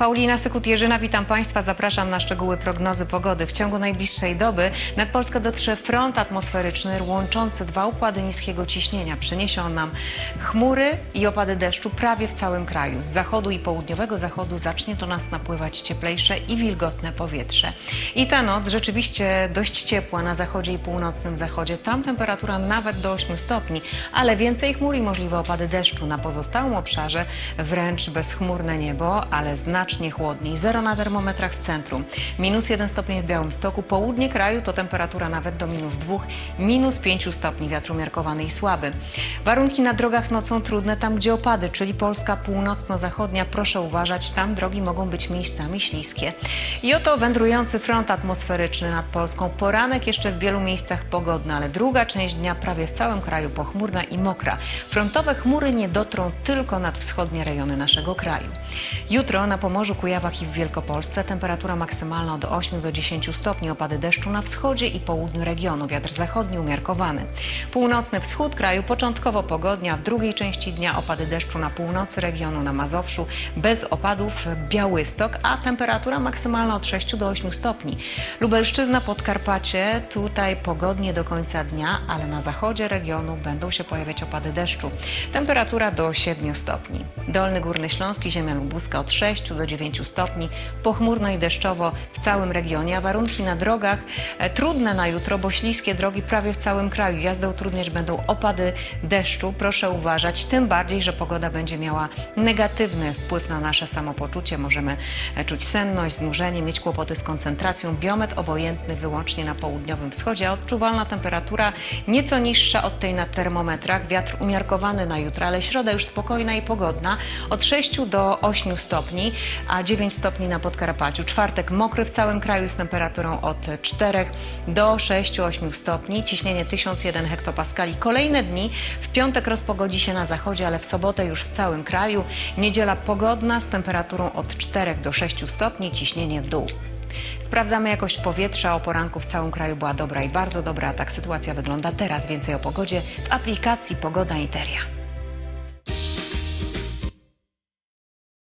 Paulina Sykut-Jerzyna, witam Państwa. Zapraszam na szczegóły prognozy pogody. W ciągu najbliższej doby nad Polskę dotrze front atmosferyczny łączący dwa układy niskiego ciśnienia. Przyniesie on nam chmury i opady deszczu prawie w całym kraju. Z zachodu i południowego zachodu zacznie do nas napływać cieplejsze i wilgotne powietrze. I ta noc rzeczywiście dość ciepła na zachodzie i północnym zachodzie. Tam temperatura nawet do 8 stopni, ale więcej chmur i możliwe opady deszczu. Na pozostałym obszarze wręcz bezchmurne niebo, ale znacznie chłodniej. Zero na termometrach w centrum. Minus 1 stopień w Białymstoku. Południe kraju to temperatura nawet do minus 2, minus 5 stopni. Wiatr umiarkowany i słaby. Warunki na drogach nocą trudne tam, gdzie opady, czyli Polska północno-zachodnia. Proszę uważać, tam drogi mogą być miejscami śliskie. I oto wędrujący front atmosferyczny nad Polską. Poranek jeszcze w wielu miejscach pogodny, ale druga część dnia prawie w całym kraju pochmurna i mokra. Frontowe chmury nie dotrą tylko nad wschodnie rejony naszego kraju. Jutro na Pomorzu, Kujawach i w Wielkopolsce temperatura maksymalna od 8 do 10 stopni, opady deszczu na wschodzie i południu regionu, wiatr zachodni umiarkowany. Północny wschód kraju początkowo pogodnia, w drugiej części dnia opady deszczu na północy regionu, na Mazowszu, bez opadów Białystok, a temperatura maksymalna od 6 do 8 stopni. Lubelszczyzna, Podkarpacie, tutaj pogodnie do końca dnia, ale na zachodzie regionu będą się pojawiać opady deszczu. Temperatura do 7 stopni. Dolny Górny Śląski, ziemia lubuska od 6 do 9 stopni, pochmurno i deszczowo w całym regionie, a warunki na drogach e, trudne na jutro, bo śliskie drogi prawie w całym kraju. Jazdę utrudniać będą opady deszczu. Proszę uważać, tym bardziej, że pogoda będzie miała negatywny wpływ na nasze samopoczucie. Możemy e, czuć senność, znużenie, mieć kłopoty z koncentracją. Biometr obojętny wyłącznie na południowym wschodzie, a odczuwalna temperatura nieco niższa od tej na termometrach. Wiatr umiarkowany na jutro, ale środa już spokojna i pogodna. Od 6 do 8 stopni, a 9 stopni na Podkarpaciu. Czwartek mokry w całym kraju z temperaturą od 4 do 6-8 stopni. Ciśnienie 1001 hektopaskali. Kolejne dni w piątek rozpogodzi się na zachodzie, ale w sobotę już w całym kraju. Niedziela pogodna z temperaturą od 4 do 6 stopni, ciśnienie w dół. Sprawdzamy jakość powietrza. O poranku w całym kraju była dobra i bardzo dobra. Tak sytuacja wygląda teraz. Więcej o pogodzie w aplikacji Pogoda Interia.